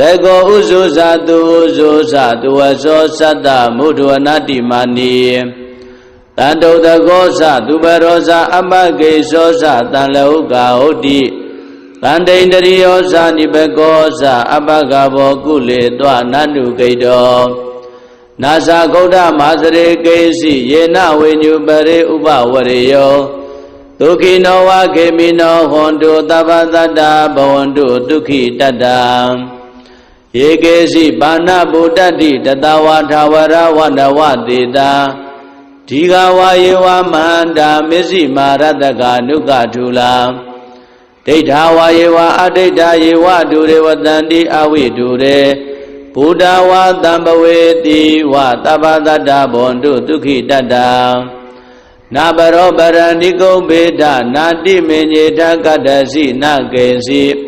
တေကောဥဇုဇာတုဥဇုဇာတုဝဇောသတ္တမုဒ္ဒဝနာတိမာနီတန္တုတကောဇသူပရောဇအမကေသောဇတန်လဟုကာဟုတ်တိတန္တိန္တရိယောဇနိဘကောဇအပကဘောကုလေတောနန္တုကိတောနာဇာဂௌဒမာစရေကေစီယေနဝိညုပရိဥပဝရေယောဒုခိနောဝခေမိနောဟွန်တုသဗ္ဗတတ္တဘဝန္တုဒုက္ခိတတ္တ ယေကေစီပါဏဗုဒ္ဓတိတတဝါထာဝရဝနဝတေတာဒီဃဝါယေဝမန္တာမစ္စည်းမာရတကနုကထူလာဒိဋ္ဌာဝါယေဝအဒိဋ္ဌာယေဝဒုရေဝတန္တိအဝိဒုရေဘုဒ္ဓဝါတံပဝေတိဝသဗ္ဗတတ္တဘောန္တုဒုက္ခိတတ္တနာဘရောပရဏိကုံဘေဒနာတိမေညေထကတ္တစီနကေစီ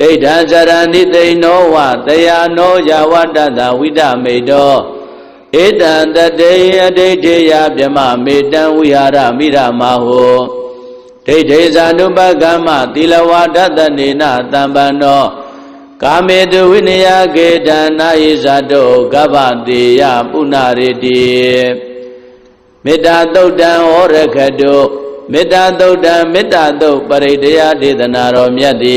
ဒိဋ္ဌံဇရဏိသိဏောဝတယာနောယဝတ္တတဝိဒမေတောဧတံတတေယဒိဋ္ဌိယဗြမမေတံဝိဟာရမိရမဟောဒိဋ္ဌိဇာနုပကမ္မသီလဝါဒတနေနတံပန္နောကာမေတုဝိနယကေတနာယိဇာတောကဗ္ဗတေယပုဏ္ဏရေတိမေတ္တာသုတ်တံဟောရခတုမေတ္တာသုတ်တံမေတ္တာသုတ်ပရိတယဒေသနာတော်မြတ်တိ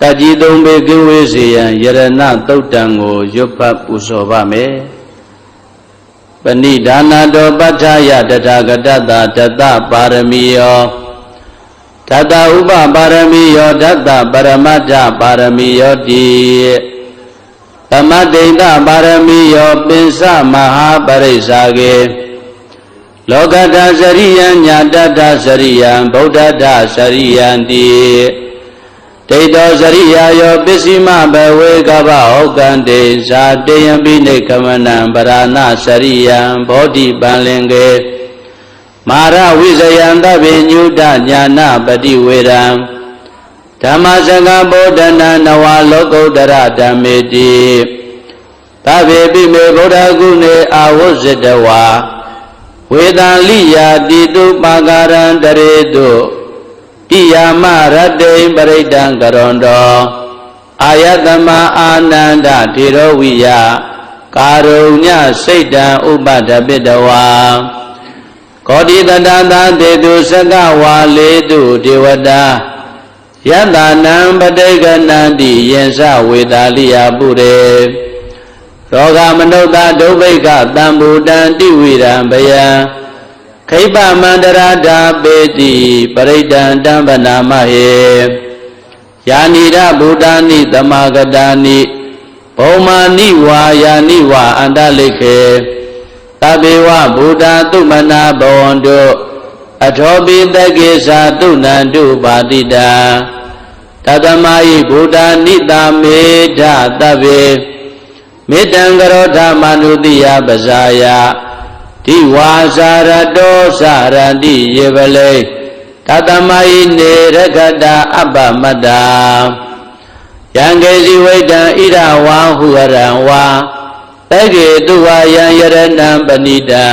တကြီးသုံးပေကင်းဝေးစေရန်ယရဏသုတ်တံကိုရွတ်ဖတ်ပူဇော်ပါမယ်ပဏိဒါနာတော်ပဋ္ဌာယတထာဂတတတတပါရမီယောတတဥပပါရမီယောတတပရမတ္ထပါရမီယောတိသမဒိဋ္ဌပါရမီယောပင်စမဟာပရိစ္ဆာကေလောကတသရိယံညာတတသရိယံဗုဒ္ဓတသရိယံတိ ဒိဋ္ဌောစရိယာယောပစ္စည်းမဘဝေကဗ္ဗဟောကံတေဇာတေယံပိနေကမနံပရဏစရိယံဘောဓိပံလင်ကေမာရဝိဇယံတပိညုတညာနာပတိဝေရံဓမ္မစကဗောဓနာနဝလောကုတ္တရဓမ္မေတိသဗ္ဗေပိမေဗုဒ္ဓဂုဏေအာဝဇ္ဇတဝါဝေတံလိယာတိတုပါကရံတရေတု ဣယာမရတ္တိပရိဒံကရွန်တောအာယတမအာနန္ဒထေရဝိယကာရုညစိတ်တံဥပဒပိတဝါကောတိတတသာတေတုစကဝါလေတုဒေဝတာယတနံပဋိကနန္တိယင်္စဝေတာလိယပုရေရောဂမနုဿဒုဗိကတံဘူတံတိဝိရံဘယံ ခိပမန္တရာဓာပေတိပရိဒံတံဗနာမဟေယာနိရဗုဒ္ဓာနိတမဂတာနိဘုံမာနိဝါယာနိဝါအန္တလိခေသဗ္ဗေဝဗုဒ္ဓသုမနာဘဝန္တုအထောပိတကေသာတုဏန္တုပါတိတာတတမယိဗုဒ္ဓနိတာမေဓသဗ္ဗေမေတ္တံကရောဓမနုတိယပဇာယ ဒီဝါစာရတောစရတိယေပလေတတမယိနေရခတအပ္ပမတ္တာယံကေစီဝိတံဣရဝံဟုရံဝါတကေတုဝါယံယရဏံပဏိတံ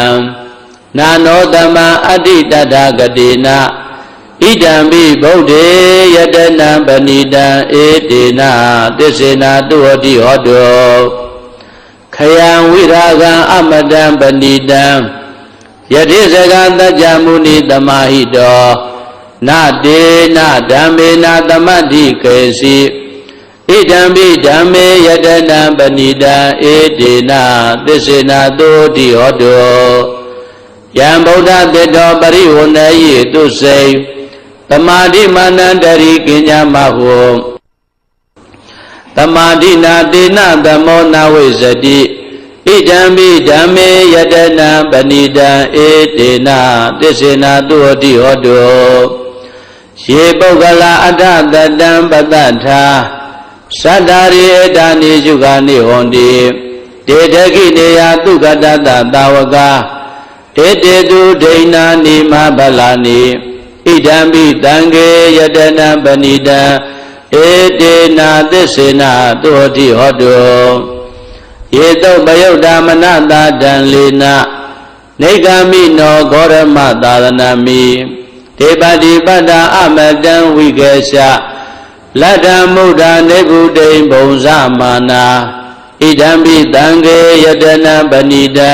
နာနောတမံအတ္တိတတဂတိနာဣဒံပိဗုဒ္ဓေယတနံပဏိတံဧတေနသစ္စေနာတုဟတိဟောတော ခယံဝိရာဂံအမတံပဏိတံယတိစကတัจ jam မုနိတမဟိတောနတေနဓမ္မေနသမတ္တိကေစီဣဒံပိဓမ္မေယတနံပဏိတံဧတေနသစ္စေနာတုဟတိဟောတောယံဗုဒ္ဓတေတောပရိဝဏယေတုစိတ်တမာတိမာနန္တရိကဉ္ညာမဟု တမာတိနာတေနသမောနဝိဇတိဣဒံပိဓမ္မေယတနာပဏိတံဧတေနသစ္စေနာတုဟတိဟောတုယေပုဂ္ဂလာအတ္တတတံပတ္တထာသတ္တာရိဧတာနိစုခာနိဟောတိတေတခိနေယသုကတတသာဝကတေတေတုဒိဏာနိမဗလာနိဣဒံပိတံကေယတနာပဏိတံ ဧတေနာသစ္စေနာတုဟတိဟောတုယေတုပယုတ်တာမနတာတံလေနာနေဂမိနောဂောရမသာသနာမိဒေပတိပတ္တာအမတံဝိကေရှလတ္တမုဒ္ဒနေဗုဒိံဘုံဇမာနာဣဒံပိတံကေယတနာပဏိတံ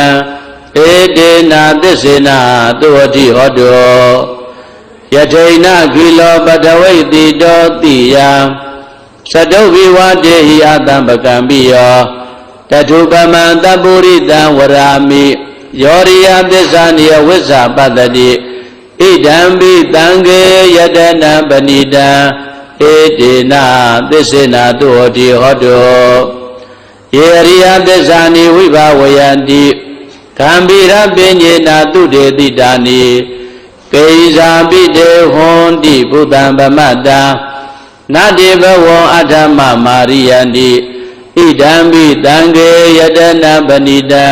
ဧတေနာသစ္စေနာတုဟတိဟောတု ယထိဏခိလောပတဝိတိတောတိယသတုဘိဝတေဟိအတံပကံပိယောတထုပမံတပုရိတံဝရာမိယောရိယသစ္စာနိယဝိဇ္ဇာပတ္တိဣဒံပိတံကေယတနာပဏိတံဧတေနာသစ္စေနာတုဟောတိဟောတောယေရိယသစ္စာနိဝိဘဝယန္တိကံပိရပင်ညေနာတုတေတိတာနိ ကေဇာပိတေဟွန်တိဘုဒ္ဓံဗမတ္တာနတေဘဝံအထမမာရိယန္တိဣဒံပိတံကေယတနာပဏိတံ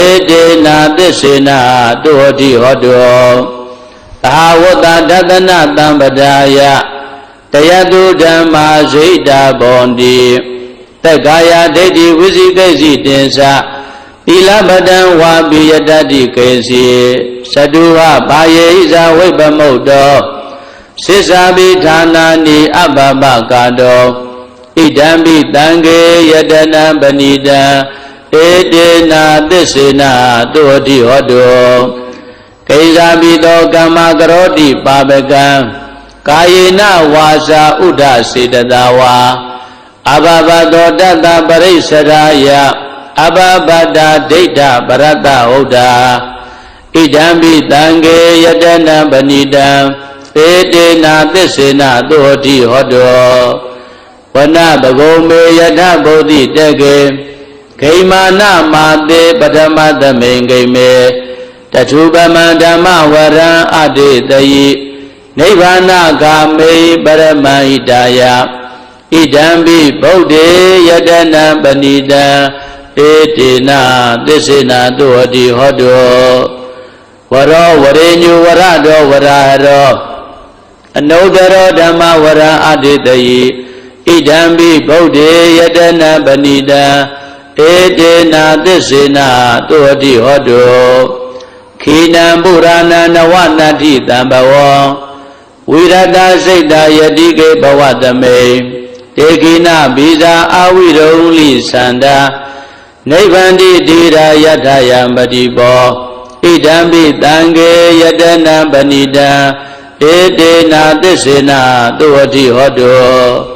ဧတေနာသစ္စေနာတုဟတိဟောတောသာဝတ္တဒသနတံပဒါယတယတုဓမ္မာဇိတာဘောန္တိတက္ကာယဒိဋ္ဌိဝိသိကိစီတင်္စ သီလပတံဝါပိယတတိကေစီသတုဟဘာယေဣဇာဝိပမုတ်တောစိစ္ဆာပိဌာနာနိအဘဘကာတောဣဒံပိတံကေယတနာပဏိတံဧတေနာသစ္စေနာတုဟတိဟောတောကိဇာပိတောကမ္မကရောတိပါပကံကာယေနဝါစာဥဒ္ဒစေတသာဝါအဘဘတောတတပရိစ္ဆရာယ အဘဘတာဒိဋ္ဌပရတဟုတ်တာဣဒံပိတံကေယတနာပဏိတံဧတေနာသစ္စေနာသုဟတိဟောတောဝနဘဂုံမေယထဗုဒ္ဓိတကေဂိမာနမာတေပထမသမိန်ဂိမေတထုပမံဓမ္မဝရံအတေတယိနိဗ္ဗာနဂာမေပရမဟိတာယဣဒံပိဗုဒ္ဓေယတနာပဏိတံ ဧတေနာသစ္စေနာတုဟတိဟောတောဝရောဝရေညုဝရတောဝရဟရောအနုတရောဓမ္မဝရအတ္တိတယိဣဒံပိဗုဒ္ဓေယတနာပဏိတံဧတေနာသစ္စေနာတုဟတိဟောတောခိနံပုရဏနဝနတ္ထိတံဘဝံဝိရတစိတ်တာယတိကေဘဝတမေတေခိနဘိဇာအာဝိရုံလိသန္တာ နိဗ္ဗန္တိတိရာယထယံပတိဘောဣဒံပိတံကေယတနာပဏိတံဧတေနာသစ္စေနာသုဝတိဟောတော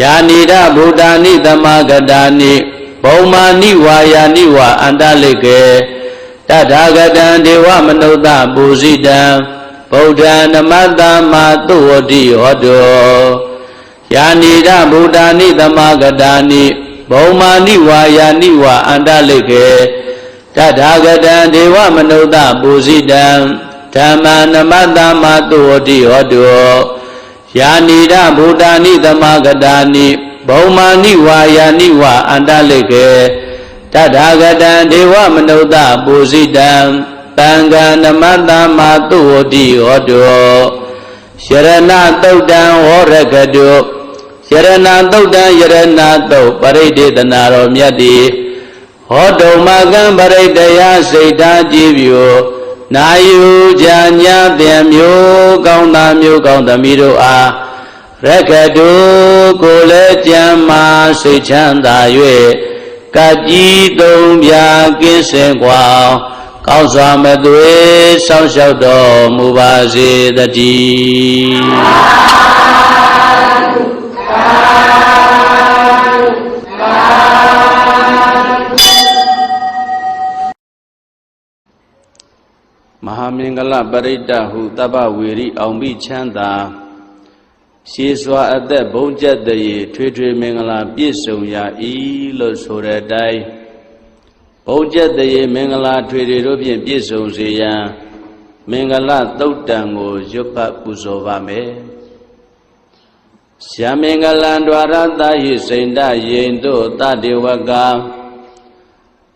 ယာနိရဗုဒ္ဓ ानि သမဂတာနိဘုံမာနိဝါယာနိဝအန္တလိကေတထာဂတံဒေဝမနုဿပူဇိတံဗုဒ္ဓနမတ္တမသုဝတိဟောတောယာနိရဗုဒ္ဓ ानि သမဂတာနိ ဘုံမာနိဝါယာနိဝအန္တလိကေတတထာဂတံဒေဝမနုဿပူဇိတံဓမ္မနမတ္တမတုဝတိဟောတုယာနိဒဗုဒ္ဓာနိသမဂတာနိဘုံမာနိဝါယာနိဝအန္တလိကေတထာဂတံဒေဝမနုဿပူဇိတံတံဃာနမတ္တမတုဝတိဟောတုယရဏတုတ်တံဟောရကတု ယရဏသုတ်တံယရဏသုတ်ပရိဒေသနာတော်မြတ်တိဟောတုံမကံပရိတယစိတ်ဓာကြည်ပြုနာယုဉာဏ်ပြံမျိုးကောင်းသားမျိုးကောင်းသမီးတို့အားရကတုကိုလည်းကြံမာစိတ်ချမ်းသာ၍ကကြီးသုံးပြကင်းစင်ကွာကောင်းစွာမသွေးဆောင်းလျှောက်တော်မူပါစေတည်း မဟာမင်္ဂလပရိတ္တဟုတပ္ပဝေရိအောင်ပြီးချမ်းသာရှေးစွာအသက်ဘုံကျက်တရေထွေထွေမင်္ဂလာပြည့်စုံရာဤလို့ဆိုတဲ့အတိုင်းဘုံကျက်တရေမင်္ဂလာထွေထွေတို့ဖြင့်ပြည့်စုံစေရန်မင်္ဂလသုတ်တံကိုရွတ်ပတ်ပူဇော်ပါမယ်ရှာမင်္ဂလံ द्वार တာဟိစိန္ဒယိန်တို့တတေဝက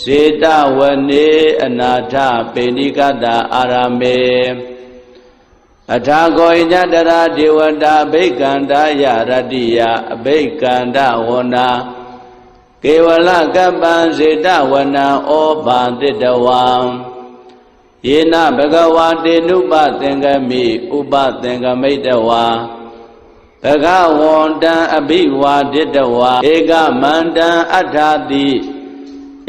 စေတဝနေအနာထပေဏိကတာအာရမေအထာကောညတရာဒေဝတာအဘိကန္တာယရတ္တိယအဘိကန္တဝနာကေဝလကပ္ပံစေတဝနံဩဘာတိတဝံယေနဘဂဝါတေနုပသင်္ကမိဥပသင်္ကမိတဝါဘဂဝန္တံအဘိဝါဒိတဝါဧကမန္တံအထာတိ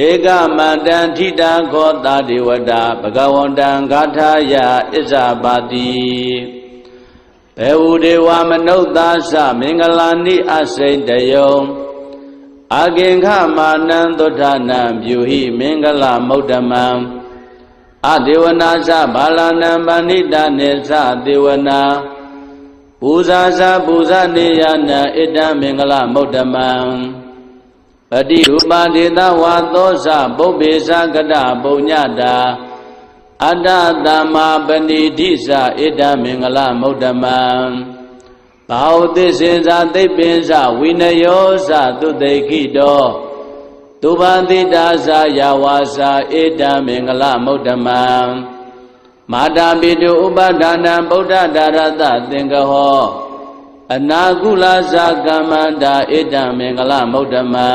ဧကမန္တံထိတာခောတာဒေဝတာဘဂဝန္တံဂါထာယဣဇာပါတိဘေဝဒေဝမနုဿာသမင်္ဂလာနိအစိတယုံအာကင်္ခမာနံသုထနံပြုဟိမင်္ဂလမௌဒ္ဓမံအဒေဝနာသဘာလနံပဏိတနေသဒေဝနာပူဇာသပူဇာနေယနာဣတံမင်္ဂလမௌဒ္ဓမံ ပတိရူပဒေသဝါသောဇပုပ္ပေသကတပုညတာအတ္တတမပဏိတိသဣဒမင်္ဂလမௌဒ္ဓမံဘာဝသစ္စေဇာသိပ္ပင်ဇဝိနယောဇသုတေခိတောသူပန်တိတာဇာယဝါစာဣဒမင်္ဂလမௌဒ္ဓမံမာတာပိတုဥပဒါနံဗုဒ္ဓဒါရတသင်္ကဟော အနာကုလဇာကမ္မန္တာဣဒံမင်္ဂလမௌဒ္ဓမံ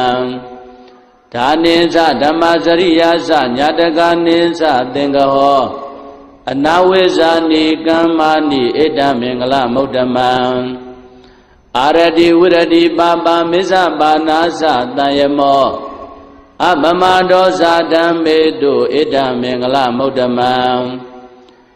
ဒါနိသဓမ္မစရိယာသညာတကနိသသင်္ကဟောအနာဝိဇာနိကမ္မာနိဣဒံမင်္ဂလမௌဒ္ဓမံအာရတိဝရတိပါပါမစ္ဆပါနာသတံယမောအမမဒောဇာဓမ္မေတုဣဒံမင်္ဂလမௌဒ္ဓမံ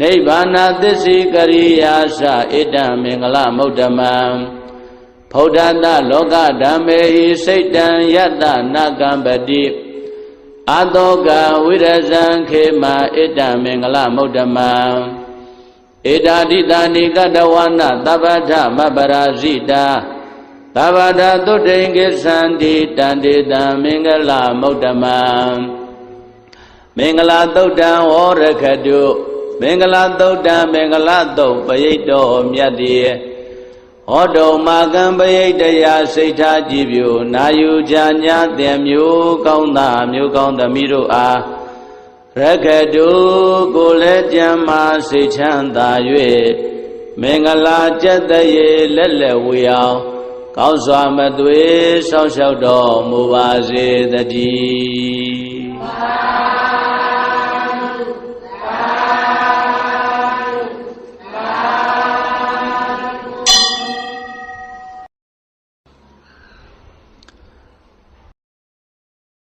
နိဗ္ဗာနသစ္စိကရိယာသဣဒံမင်္ဂလမௌဒ္ဓမံဖௌဒ္ဓတလောကဓမ္မေဟိစိတ်တံယတ္တနာကံပတိအတောကဝိရဇံခေမဣဒံမင်္ဂလမௌဒ္ဓမံဧတာတိတာနိကတဝနာသဗ္ဗထမပရာဇိတာသဗ္ဗဒသုတ္တိကိသန္တိတန္တေတံမင်္ဂလမௌဒ္ဓမံမင်္ဂလာသုတ်တံဝရခတု မင်္ဂလာသုတ်တံမင်္ဂလာသုတ်ပရိတ်တော်မြတ်တည်းဟောတုံမာကံပရိတ်တရားစိတ်ထားကြည်ပြူနာယူကြညာတဲ့မျိုးကောင်းသားမျိုးကောင်းသမီးတို့အားရခတုကိုလည်းကြံမာစိတ်ချမ်းသာ၍မင်္ဂလာကြက်တရေလက်လက်ဝေအောင်ကောင်းစွာမသွေဆောင်းလျှောက်တော်မူပါစေတည်း